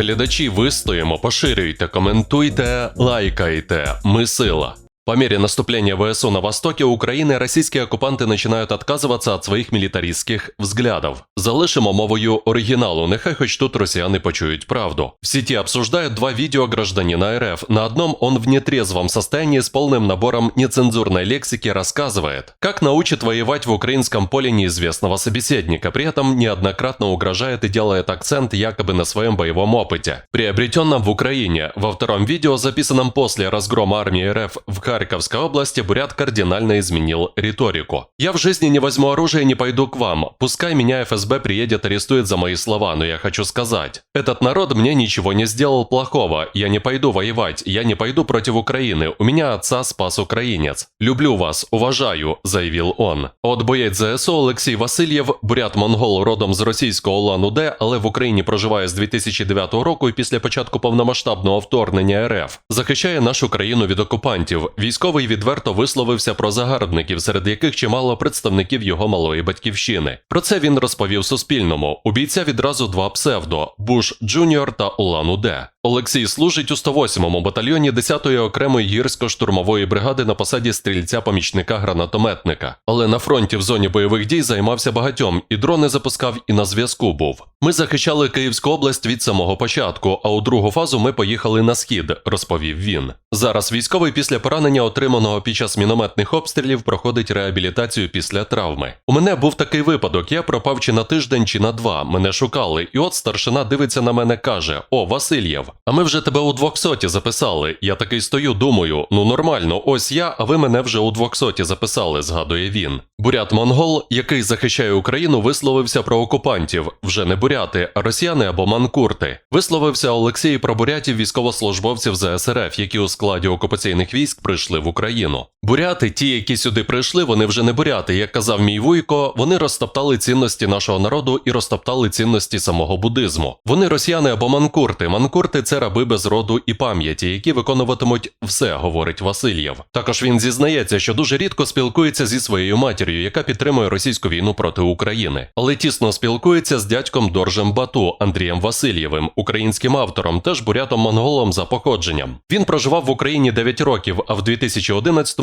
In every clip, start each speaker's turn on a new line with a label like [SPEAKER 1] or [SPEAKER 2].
[SPEAKER 1] глядачі, вистоїмо, поширюйте, коментуйте, лайкайте. Ми сила. По мере наступления ВСУ на востоке Украины российские оккупанты начинают отказываться от своїх мілітаристських взглядов. Залишимо мовою оригіналу, нехай хоч тут росіяни почують правду. В сети обсуждают два видео гражданина РФ. На одном он в нетрезвом состоянии с полным набором нецензурной лексики рассказывает, как научит воевать в украинском поле неизвестного собеседника, при этом неоднократно угрожает и делает акцент якобы на своем боевом опыте, приобретенном в Украине. Во втором видео, записанном после разгрома армии РФ в Харьковской области, Бурят кардинально изменил риторику. «Я в жизни не возьму оружие и не пойду к вам. Пускай меня ФСБ приедет арестует за мои слова, но я хочу сказать. Этот народ мне ничего не сделал плохого. Я не пойду воевать, я не пойду против Украины. У меня отца спас украинец. Люблю вас, уважаю», – заявив он. От боєць ЗСУ Олексій Васильєв, бурят-монгол родом з російського Улан-Удэ, але в Україні проживає з 2009 року і після початку повномасштабного вторгнення РФ, захищає нашу країну від окупантів. Військовий відверто висловився про загарбників, серед яких чимало представників його малої батьківщини. Про це він розповів Суспільному. У бійця відразу два псевдо: Буш Джуніор та Улан Уде. Олексій служить у 108-му батальйоні 10-ї окремої гірсько-штурмової бригади на посаді стрільця-помічника-гранатометника. Але на фронті в зоні бойових дій займався багатьом, і дрони запускав, і на зв'язку був. Ми захищали Київську область від самого початку, а у другу фазу ми поїхали на схід, розповів він. Зараз військовий після поранення, отриманого під час мінометних обстрілів, проходить реабілітацію після травми. У мене був такий випадок: я пропав чи на тиждень, чи на два. Мене шукали, і от старшина дивиться на мене, каже: О, Васильєв, а ми вже тебе у двохсоті записали. Я такий стою, думаю, ну нормально, ось я, а ви мене вже у двохсоті записали, згадує він. Бурят Монгол, який захищає Україну, висловився про окупантів, вже не буряти, а росіяни або манкурти. Висловився Олексій про бурятів військовослужбовців ЗСРФ, які у складі окупаційних військ прийшли в Україну. Буряти, ті, які сюди прийшли, вони вже не буряти. Як казав мій вуйко, вони розтоптали цінності нашого народу і розтоптали цінності самого буддизму. Вони росіяни або манкурти. Манкурти це раби без роду і пам'яті, які виконуватимуть все, говорить Васильєв. Також він зізнається, що дуже рідко спілкується зі своєю матір'ю, яка підтримує російську війну проти України, але тісно спілкується з дядьком Доржем Бату Андрієм Васильєвим, українським автором, теж бурятом монголом за походженням. Він проживав в Україні 9 років, а в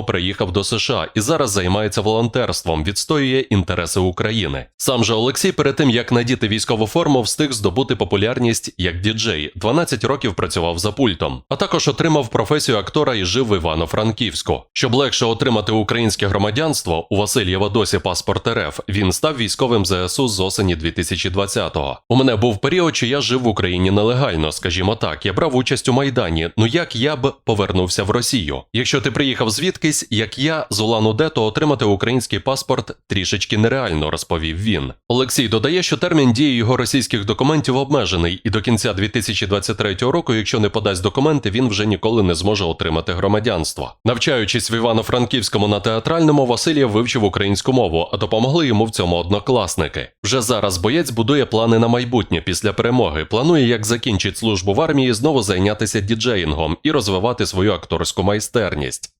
[SPEAKER 1] 2011-му приїхав до США і зараз займається волонтерством, відстоює інтереси України. Сам же Олексій, перед тим як надіти військову форму, встиг здобути популярність як діджей. 12 років працював за пультом, а також отримав професію актора і жив в Івано-Франківську. Щоб легше отримати українське громадянство, у Васильєва досі паспорт РФ. Він став військовим ЗСУ з осені 2020-го. У мене був період, що я жив в Україні нелегально, скажімо так. Я брав участь у майдані. Ну як я б повернувся в Росію? Якщо ти приїхав звідкись, як я з Улан-Удэ, то отримати український паспорт трішечки нереально, розповів він. Олексій додає, що термін дії його російських документів обмежений, і до кінця 2023 року, якщо не подасть документи, він вже ніколи не зможе отримати громадянство. Навчаючись в Івано-Франківському на театральному, Васильєв вивчив українську мову, а допомогли йому в цьому однокласники. Вже зараз боєць будує плани на майбутнє після перемоги. Планує, як закінчить службу в армії, знову зайнятися діджеїнгом і розвивати свою акторську майстерність.